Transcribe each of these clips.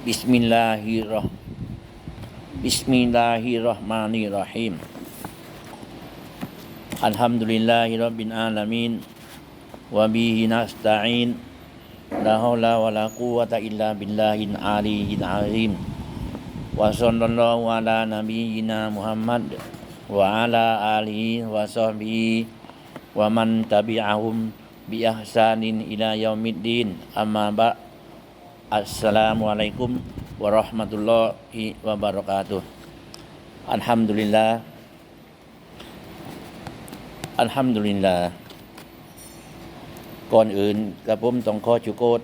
Bismillahirrah Bismillahirrahmanirrahim. Alhamdulillahi Rabbil Alamin. Wa bihi nasta'in. La hawla wa la quwata illa billahil aliyil azim. Wa sallallahu ala nabiyyina Muhammad Wa ala alihi wa sahbihi Wa man tabi'ahum bi ihsanin ila yaumiddin. Amma ba' Assalamualaikum warahmatullahi wabarakatuh Alhamdulillah Alhamdulillah ก่อนอื่นกระผมต้องขอชุโกต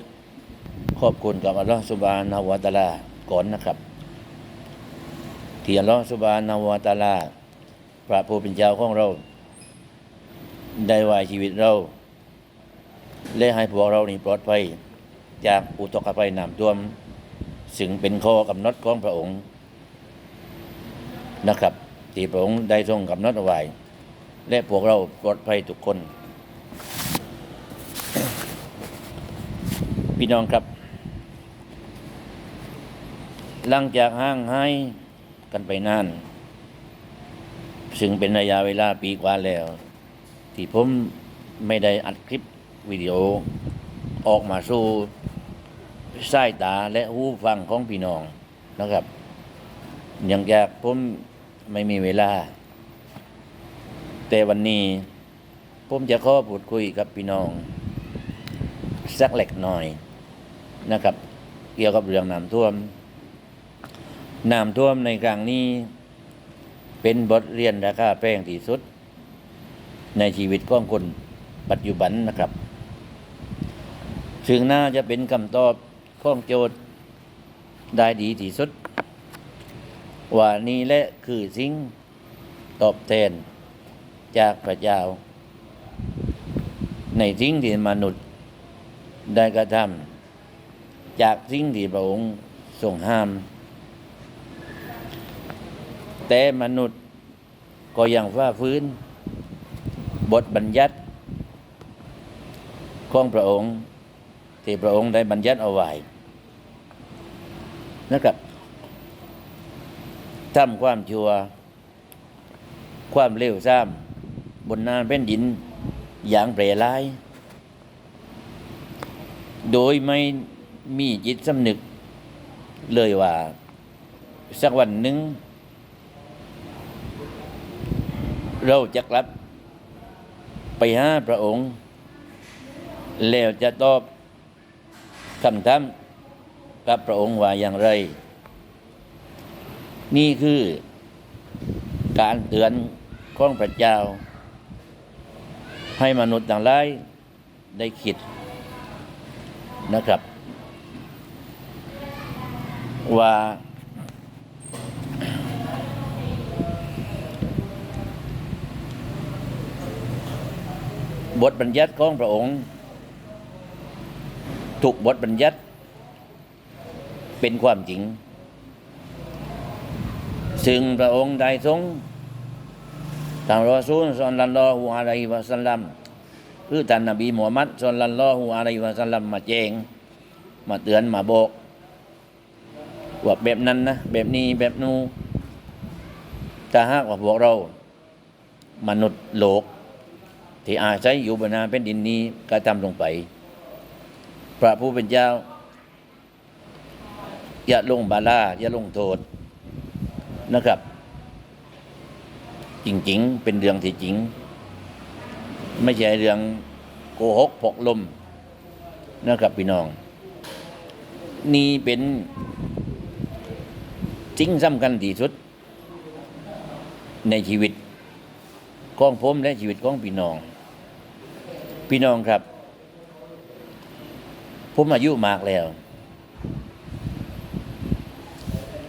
ขอบคุณกับอัลลอฮฺสุบานะฮูวะตะอาลาก่อนนะครับที่อัลลอฮฺสุบานะฮูวะตะอาลา พระผู้เป็นเจ้าของเรา ได้ไว้ชีวิตเรา และให้พวกเรานี่ปลอดภัย จากอุทกภัยน้ำท่วม ซึ่งเป็นข้อกำหนดของพระองค์นะครับที่พระองค์ได้ทรงกำหนดเอาไว้ และพวกเราปลอดภัยทุกคน พี่น้องครับ หลังจากห่างหายกันไปนาน ซึ่งเป็นระยะเวลาปีกว่าแล้ว ที่ผมไม่ได้อัดคลิปวิดีโอ ออกมาสู่สายตาและหูฟังของพี่น้องนะครับ อย่างจากผมไม่มีเวลา แต่วันนี้ ผมจะขอพูดคุยกับพี่น้อง สักเล็กน้อยนะครับ เกี่ยวกับเรื่องน้ำท่วมน้ำท่วมในครั้งนี้ เป็นบทเรียนราคาแพงที่สุด ในชีวิตของคนปัจจุบันนะครับ ซึ่งน่าจะเป็นคำตอบของโจทย์ได้ดีที่สุด ว่านี่และคือสิ่งตอบแทนจากพระเจ้า ในสิ่งที่มนุษย์ได้กระทำจากสิ่งที่พระองค์ทรงห้าม แต่มนุษย์ก็ยังฟ้าฟื้น บทบัญญัติของพระองค์ ที่พระองค์ได้บัญญัติเอาไว้นะครับทำความชั่วความเลวทรามบนนานแผ่นดินอย่างแปรร้าย โดยไม่มีจิตสำนึกเลยว่า สักวันหนึ่ง เราจะกลับไปหาพระองค์ แล้วจะตอบ คำถามกับพระองค์ว่าอย่างไร นี่คือการเตือนของพระเจ้า ให้มนุษย์ต่างหลายได้คิดนะครับ ว่า บทบัญญัติของพระองค์ ถูกบทบัญญัติเป็นความจริง ซึ่งพระองค์ได้ทรงทางรอซูลสอนลัลลอฮุอะลัยฮิวะสัลลัมคือท่านนบีมูฮัมมัดสอนลัลลอฮุอะลัยฮิวะสัลลัมมาแจงมาเตือนมาบอกว่าแบบนั้นนะแบบนี้แบบนู้นถ้าหากว่าพวกเรา มนุษย์โลก ที่อาศัยอยู่บนนาแผ่นดินนี้กระทำลงไป พระผู้เป็นเจ้า อย่าลงบาลาอย่าลงโทษนะครับ จริงๆ เป็นเรื่องที่จริง ไม่ใช่เรื่องโกหกพกลมนะครับพี่น้อง นี่เป็นจริงสำคัญที่สุด ในชีวิตของผมและชีวิตของพี่น้อง พี่น้องครับ ผมอายุมากแล้ว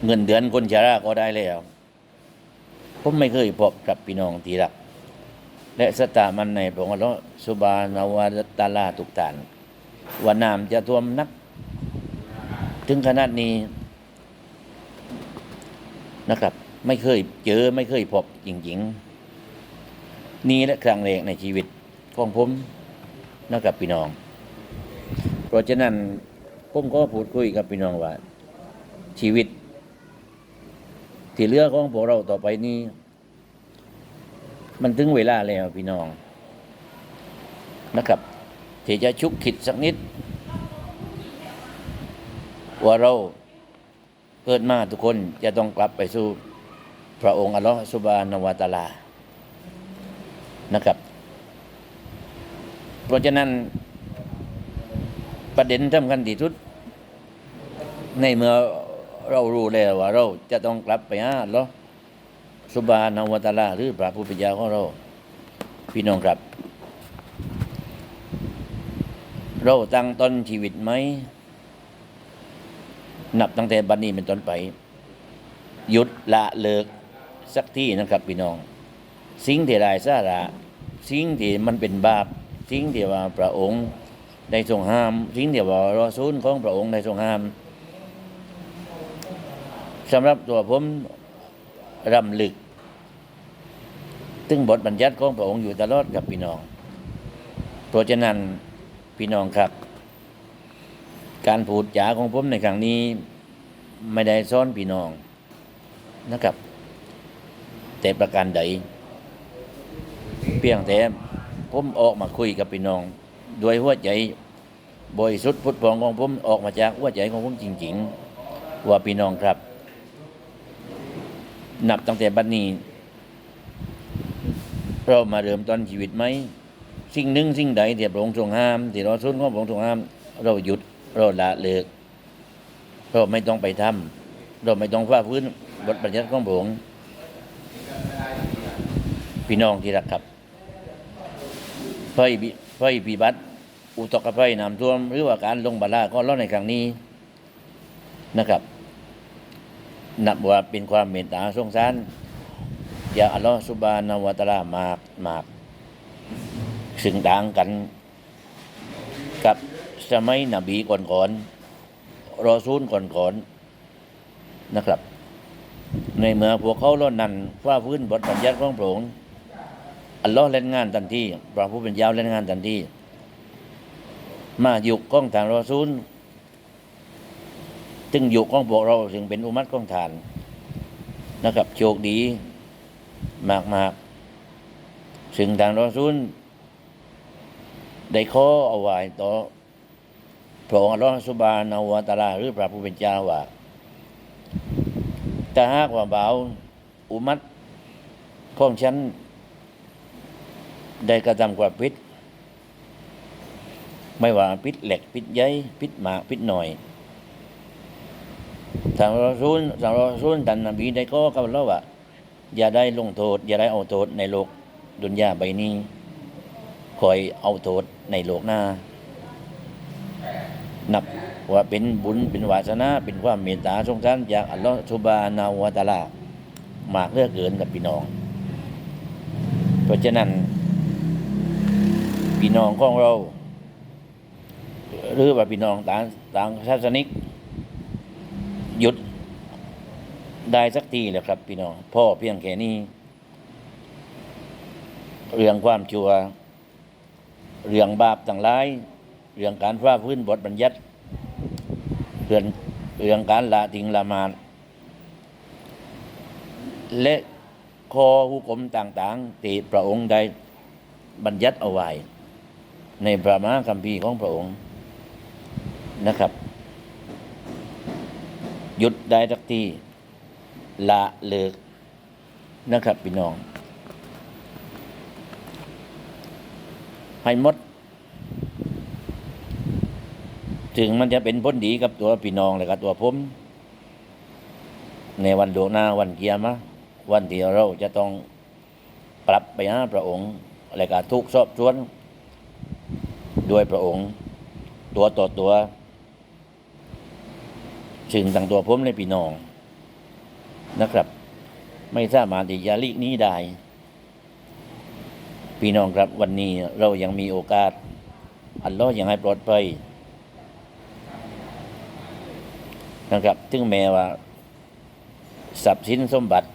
เงินเดือนคนชราก็ได้แล้ว ผมไม่เคยพบกับพี่น้องที่รัก และสตามันในพระองค์อัละสุบานาวาตาลาทุกฐานว่าน้ำจะท่วมนัก ถึงขนาดนี้นะครับ ไม่เคยเจอไม่เคยพบจริงๆ นี่และครั้งแรกในชีวิตของผมนะครับพี่น้อง เพราะฉะนั้นผมก็พูดคุยกับพี่น้องว่า ชีวิต ที่เลือของพวกเราต่อไปนี้ มันถึงเวลาแล้วพี่น้องนะครับที่จะชุกคิดสักนิด ว่าเราเกิดมาทุกคนจะต้องกลับไปสู่พระองค์อัลลอฮฺสุบานวะตาลานะครับ เพราะฉะนั้น ประเด็นสำคัญที่สุด ในเมื่อเรารู้แล้วว่าเราจะต้องกลับไปหาอัลลอสุบานวะตะอาลาหรือพระผู้เป็นเจ้าของเรา พี่น้องครับ เราตั้งต้นชีวิตไหม นับตั้งแต่บัดนนี้เป็นต้นไป หยุดละเลิกสักที่นะครับ พี่น้อง สิ่งที่ไร้สาระสิ่งที่มันเป็นบาป สิ่งที่ว่าพระองค์ ได้ทรงห้ามสิ่งที่ว่ารอซูลของพระองค์ได้ทรงห้ามสำหรับตัวผมรำลึกตึงบทบัญญัติของพระองค์อยู่ตลอดกับพี่น้องเพราะฉะนั้นพี่น้องครับ การพูดจาของผมในครั้งนี้ไม่ได้ซ้อนพี่น้องนะครับ แต่ประการใดเพียงแต่ผมออกมาคุยกับพี่น้อง ด้วยหัวใจบริสุทธิ์พุทธพองของผมออกมาจากหัวใจของผมจริง ๆ ว่าพี่น้องครับ นับตั้งแต่บัดนนี้เรามาเริ่มต้นชีวิตไหม สิ่งหนึ่งสิ่งใดที่พระองค์ทรงห้ามที่เราสุนของพระองค์ทรงห้าม เราหยุดเราละเลิกเราไม่ต้องไปทำเราไม่ต้องฝ่าฟื้นบทบัญญัติของพระองค์พี่น้องที่รักครับไฟไฟพิบัติ อุตกภัยน้ำท่วม หรือว่าการลงบาลาก็ร้อนในครั้งนี้นะครับ นับว่าเป็นความเมตตาสงสารจาอัลลอฮฺสุบานาวตาลามากมากซึ่งต่างกัน กับสมัยนบีก่อนๆรอซูลก่อนๆนะครับ ในเมื่อพวกเขาล้นนั้นฟ้าพื้นบทบัญญัติของพระองค์อัลลอฮ์เล่นงานทันทีพระผู้เป็นเจ้าเล่นงานทันที มายุคของทางรอซูลจึงยุคของพวกเราถึงเป็นอุมัตของฐานนะครับโชคดีมากๆซึ่งทางรอซูลได้ข้อเอาไว้ต่อพระองค์อัลลอฮฺสุบานาวตาลาหรือพระผู้เป็นเจ้าว่าถ้าหากว่าเบาอุมัตข้องฉันได้กระทำความผิด ไม่ว่าพิษเหล็กพิษใยพิษหมากพิษหน่อยทางรอซูลทางรอซูลท่นนบีได้ก็กับเราว่าอย่าได้ลงโทษ อย่าได้เอาโทษในโลกดุนยาใบนี้คอยเอาโทษในโลกหน้า นับว่าเป็นบุญเป็นวาสนาเป็นความเมตตาสงสารจากอัลลอฮฺสุบานาวะตาลามากเลือกเกินกับพี่น้อง เพราะฉะนั้น พี่น้องของเรา หรือว่าพี่น้องต่างต่างศาสนิกหยุดได้สักทีแล้วครับ พี่น้องพ่อเพียงแค่นี้ เรื่องความชั่วเรื่องบาปต่างหลาย เรื่องการฟ้าพื้นบทบัญญัติเรื่องเรื่องการละทิ้งละมาดและคอหุกมต่างๆที่พระองค์ได้บัญญัติเอาไว้ในพระมหาคัมภีร์ของพระองค์ นะครับ หยุดได้ทักทีละเลิกนะครับพี่น้อง ให้หมด ถึงมันจะเป็นผลดีกับตัวพี่น้องและกับตัวผม ในวันโดหน้าวันเกียร์มะวันที่เราจะต้องปรับไปหาพระองค์และก็ทุกสอบสวน ด้วยพระองค์ ตัวต่อตัว ซึ่งตั้งตัวผมในพี่น้องนะครับ ไม่สามารถที่จะลีกนี้ได้ พี่น้องครับวันนี้เรายังมีโอกาส อัลลอฮ์ยังให้ปลอดภัยนะครับถึงแม้ว่าทรัพย์สินสมบัติ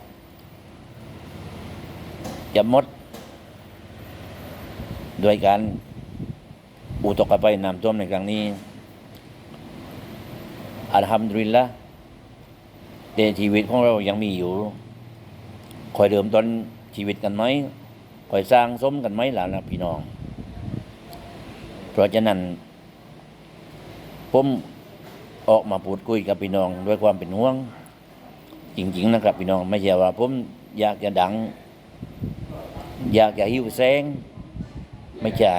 จะหมดโดยการอุตกภัยน้ำท่วมในครั้งนี้ อัลฮัมดุลิลละแต่ชีวิตของเรายังมีอยู่คอยเดิมต้นชีวิตกันไหมคอยสร้างสมกันไหมหล่ะนะพี่น้อง เพราะฉะนั้น ผมออกมาพูดคุยกับพี่น้องด้วยความเป็นห่วง จริง ๆ นะครับพี่น้องไม่ใช่ว่า ผมอยากจะดัง อยากจะหิวแสง ไม่ใช่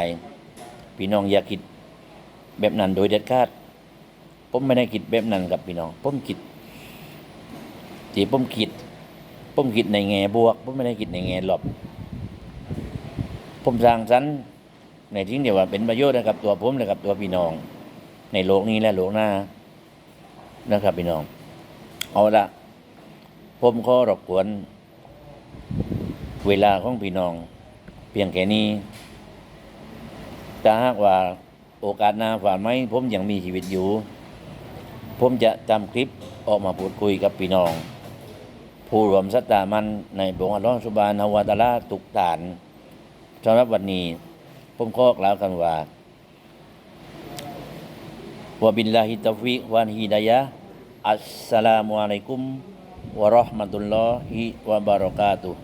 พี่น้องอย่าคิดแบบนั้นโดยเด็ดขาด ผมไม่ได้คิดแบบนั้นกับพี่น้อง ผมคิดที่ผมคิด ผมคิดในแง่บวก ผมไม่ได้คิดในแง่ลบ ผมสร้างสรรค์ในทิ้งเดียวว่าเป็นประโยชน์นะครับตัวผมและกับตัวพี่น้อง ในโลกนี้และโลกหน้านะครับพี่น้อง เอาละผมขอรบกวน เวลาของพี่น้อง เพียงแค่นี้ถ้าหากว่าโอกาสหน้าฝ่าไหมผมยังมีชีวิตอยู่ ผมจะจำคลิปออกมาพูดคุยกับพี่น้อง ผู้รวมสัตตามันในบงอัลลอฮฺสุบานาวะตาลาตุกฐานสำหรับวันนี้ ผมขอกล่าวกันว่าวบิลลาฮิตตอฟิกวันฮิดายะอัสสลามุอะลัยกุมวะราะห์มะตุลลอฮิวะบารอกาตุฮ